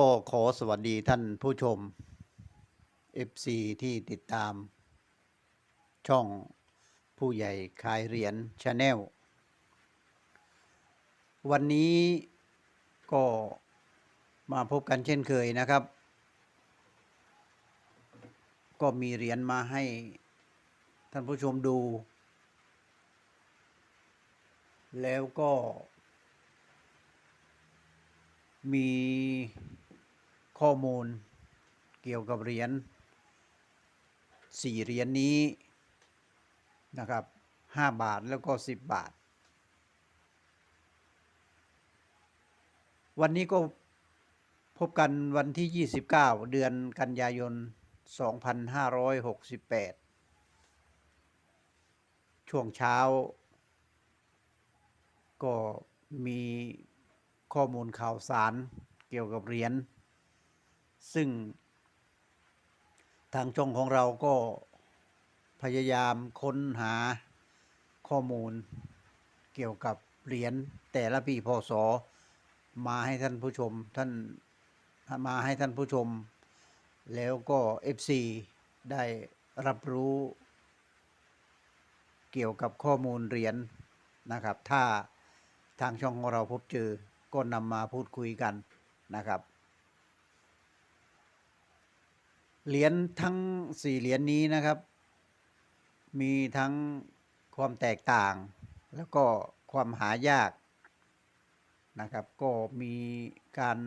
ก็ขอสวัสดีท่านผู้ชม FC ที่ติดตาม ช่องผู้ใหญ่ขายเหรียญชาแนลวันนี้ก็มาพบกันเช่นเคยนะครับ ก็มีเหรียญมาให้ท่านผู้ชมดู แล้วก็มี ข้อมูลเกี่ยวกับเหรียญสี่เหรียญนี้นะครับห้าบาทแล้วก็สิบบาท วันนี้ก็พบกันวันที่ 29 เดือนกันยายน 2568 ช่วงเช้า ก็มีข้อมูลข่าวสารเกี่ยวกับเหรียญ ซึ่ง ทางช่องของเราก็พยายามค้นหาข้อมูลเกี่ยวกับเหรียญแต่ละปีพศมาให้ท่านผู้ชมท่านมาให้ท่านผู้ชม แล้วก็ FC ได้รับรู้เกี่ยวกับข้อมูลเหรียญนะครับ ถ้าทางช่องของเราพบเจอก็นำมาพูดคุยกันนะครับ เหรียญทั้งสี่เหรียญนี้นะครับ มีทั้งความแตกต่าง แล้วก็ความหายากนะครับ ก็มีการ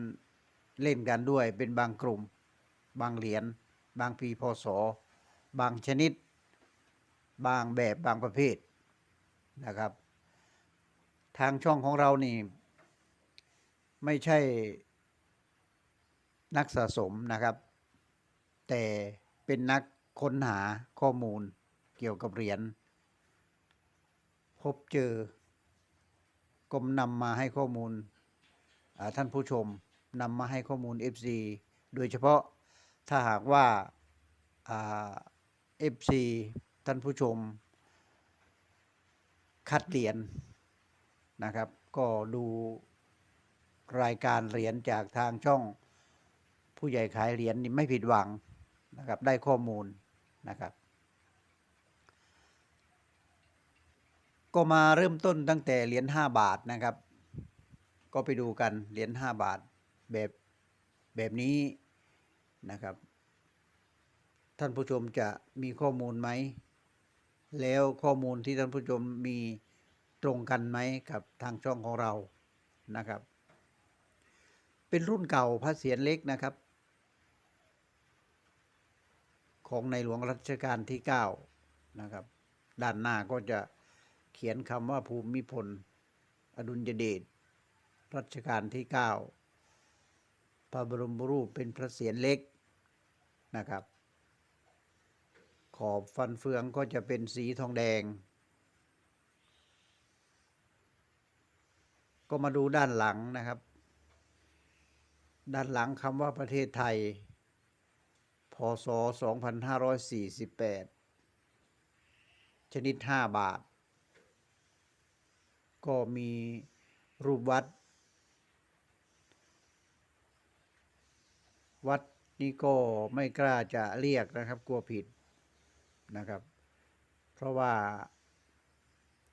เล่นกันด้วยเป็นบางกลุ่ม บางเหรียญบางปีพศบางชนิด บางแบบบางประเภทนะครับ ทางช่องของเรานี่ ไม่ใช่นักสะสมนะครับ แต่เป็นนักค้นหาข้อมูลเกี่ยวกับเหรียญพบเจอก็นำมาให้ข้อมูลท่านผู้ชมนำมาให้ข้อมูล FC โดยเฉพาะถ้าหากว่าอ่า FC ท่านผู้ชม คัดเหรียญนะครับ ก็ดูรายการเหรียญจากทางช่องผู้ใหญ่ขายเหรียญนี่ไม่ผิดหวัง นะครับได้ข้อมูลนะครับ ก็มาเริ่มต้นตั้งแต่เหรียญ5บาทนะครับ ก็ไปดูกันเหรียญ5บาทแบบแบบนี้นะครับ ท่านผู้ชมจะมีข้อมูลไหม แล้วข้อมูลที่ท่านผู้ชมมีตรงกันไหมกับทางช่องของเรานะครับ เป็นรุ่นเก่าพระเศียรเล็กนะครับ ของในหลวงรัชกาลที่ 9 นะครับ ด้านหน้าก็จะเขียนคำว่าภูมิพล อดุลยเดชรัชกาลที่ 9 พระบรมรูปเป็นพระเศียรเล็กนะครับ ขอบฟันเฟืองก็จะเป็นสีทองแดง ก็มาดูด้านหลังนะครับ ด้านหลังคำว่าประเทศไทย พศ 2548 ชนิด 5 บาท ก็มีรูปวัด วัดนี้ก็ไม่กล้าจะเรียกนะครับ กลัวผิดนะครับ เพราะว่า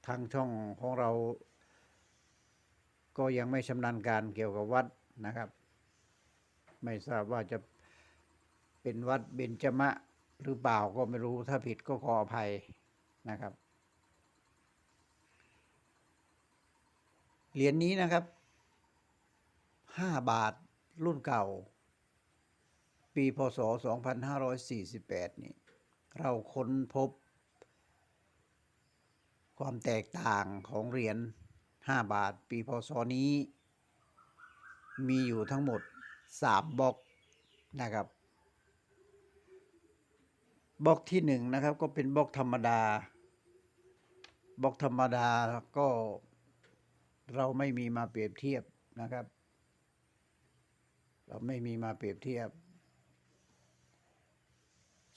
ทางช่องของเรา ก็ยังไม่ชำนาญการเกี่ยวกับวัดนะครับ ไม่ทราบว่าจะ เป็นวัดเบญจมะหรือเปล่าก็ไม่รู้ถ้าผิดก็ขออภัยนะครับ เหรียญนี้นะครับ5บาทรุ่นเก่า ปีพศ 2548 นี่ เราค้นพบ ความแตกต่างของเหรียญ5บาท ปีพศนี้ มีอยู่ทั้งหมด 3บล็อกนะครับ บล็อกที่1นะครับ ก็เป็นบล็อกธรรมดาบล็อกธรรมดาก็เราไม่มีมาเปรียบเทียบนะครับ เราไม่มีมาเปรียบเทียบ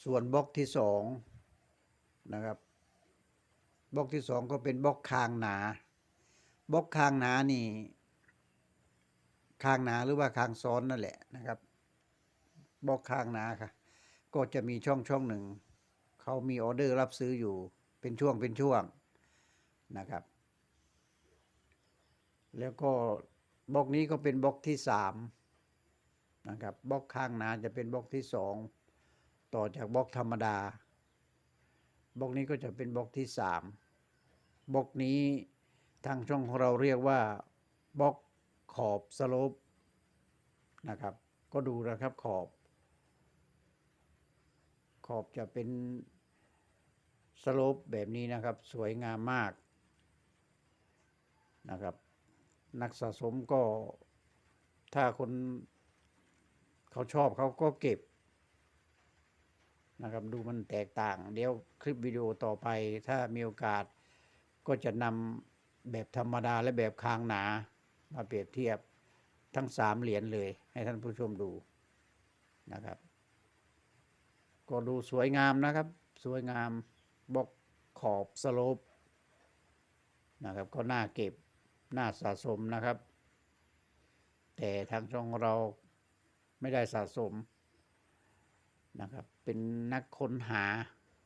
ส่วนบล็อกที่สองนะครับบล็อกที่สองก็เป็นบล็อกคางหนาบล็อกคางหนานี่ข้างหนาหรือว่าข้างซ้อนนั่นแหละนะครับบล็อกข้างหนาค่ะ ก็จะมีช่องช่องหนึ่ง เขามีออเดอร์รับซื้ออยู่เป็นช่วงเป็นช่วงนะครับ แล้วก็บล็อกนี้ก็เป็นบล็อกที่สามนะครับบล็อกข้างหนาจะเป็นบล็อกที่สองต่อจากบล็อกธรรมดาบล็อกนี้ก็จะเป็นบล็อกที่สามบล็อกนี้ทางช่องของเราเรียกว่าบล็อกขอบสโลปนะครับ ก็ดูนะครับขอบ ขอบจะเป็นสโลปแบบนี้นะครับ สวยงามมากนะครับ นักสะสมก็ถ้าคนเขาชอบเขาก็เก็บนะครับดูมันแตกต่าง เดี๋ยวคลิปวิดีโอต่อไป ถ้ามีโอกาสก็จะนำแบบธรรมดาและแบบคางหนา มาเปรียบเทียบทั้งสามเหรียญเลย ให้ท่านผู้ชมดูนะครับ ก็ดูสวยงามนะครับ สวยงามบอกขอบสโลปนะครับ ก็น่าเก็บน่าสะสมนะครับ แต่ทางช่องเราไม่ได้สะสมนะครับ เป็นนักค้นหา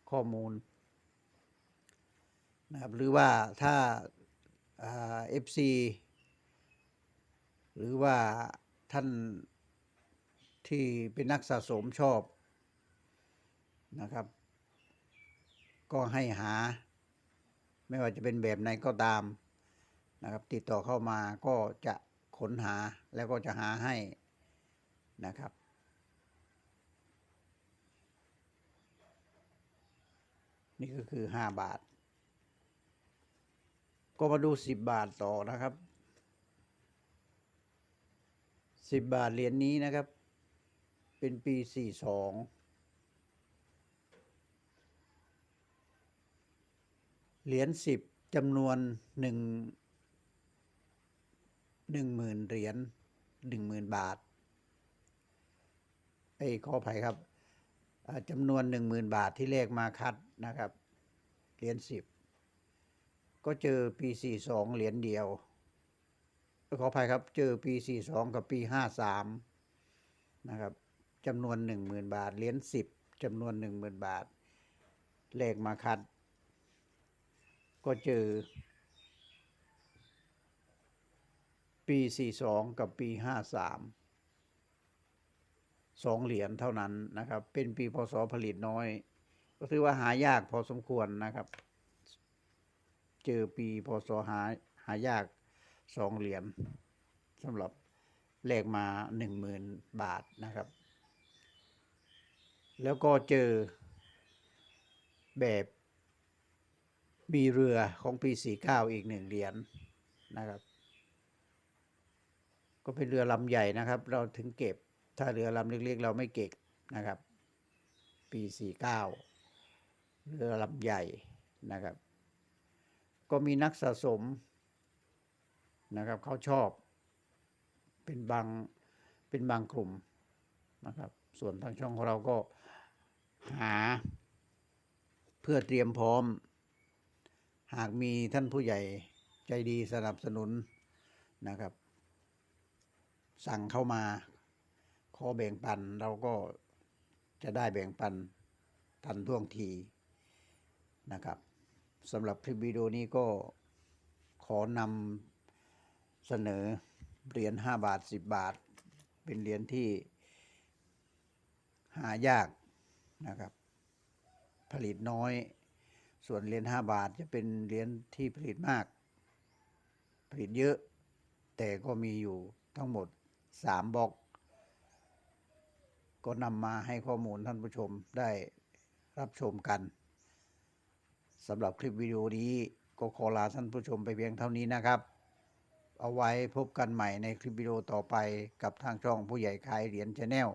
ข้อมูลนะครับหรือว่าถ้าเอฟซีหรือว่าท่านที่เป็นนักสะสมชอบ นะครับ ก็ให้หา ไม่ว่าจะเป็นแบบไหนก็ตามนะครับ ติดต่อเข้ามาก็จะค้นหาแล้วก็จะหาให้นะครับ นี่ก็คือ 5 บาท ก็มาดู 10 บาทต่อนะครับ10 บาทเหรียญนนี้นะครับ เป็นปี 42 เหรียญสิบจำนวนหนึ่งหนึ่งหมื่นเหรียญหนึ่งหมื่นบาทไอ้ขออภัยครับจำนวนหนึ่งหมื่นบาทที่เลขมาคัดนะครับ เหรียญสิบก็เจอปีสี่สองเหรียญเดียวขออภัยครับ เจอปีสี่สองกับปีห้าสามนะครับจำนวนหนึ่งหมื่นบาท เหรียญสิบจำนวนหนึ่งหมื่นบาท เลขมาคัด ก็เจอ ปี 42 กับปี 53สองเหรียญเท่านั้นนะครับ เป็นปีพศผลิตน้อย ก็ถือว่าหายากพอสมควรนะครับ เจอปีพศหาหายากสองเหรียญสำหรับเลขมา10,000บาทนะครับ แล้วก็เจอแบบ มีเรือของปี 49 อีกหนึ่งเหรียญนะครับ ก็เป็นเรือลำใหญ่นะครับ เราถึงเก็บ ถ้าเรือลำเล็กๆ เราไม่เก็บนะครับ ปี 49 เรือลำใหญ่นะครับ ก็มีนักสะสมนะครับเขาชอบ เป็นบางเป็นบางกลุ่มนะครับ ส่วนทางช่องของเราก็หาเพื่อเตรียมพร้อม หากมีท่านผู้ใหญ่ใจดีสนับสนุนนะครับ สั่งเข้ามาขอแบ่งปันเราก็จะได้แบ่งปันทันท่วงทีนะครับสำหรับคลิปวิดีโอนี้ก็ขอนำเสนอเหรียญ5บาท 10 บาท เป็นเหรียญที่หายากนะครับ ผลิตน้อย ส่วนเหรียญ5บาทจะเป็นเหรียญที่ผลิตมาก ผลิตเยอะ แต่ก็มีอยู่ทั้งหมด3บล็อก ก็นำมาให้ข้อมูลท่านผู้ชมได้รับชมกันสำหรับคลิปวิดีโอนี้ก็ขอลาท่านผู้ชมไปเพียงเท่านี้นะครับ เอาไว้พบกันใหม่ในคลิปวิดีโอต่อไปกับทางช่องผู้ใหญ่ขายเหรียญชาแนล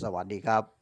สวัสดีครับ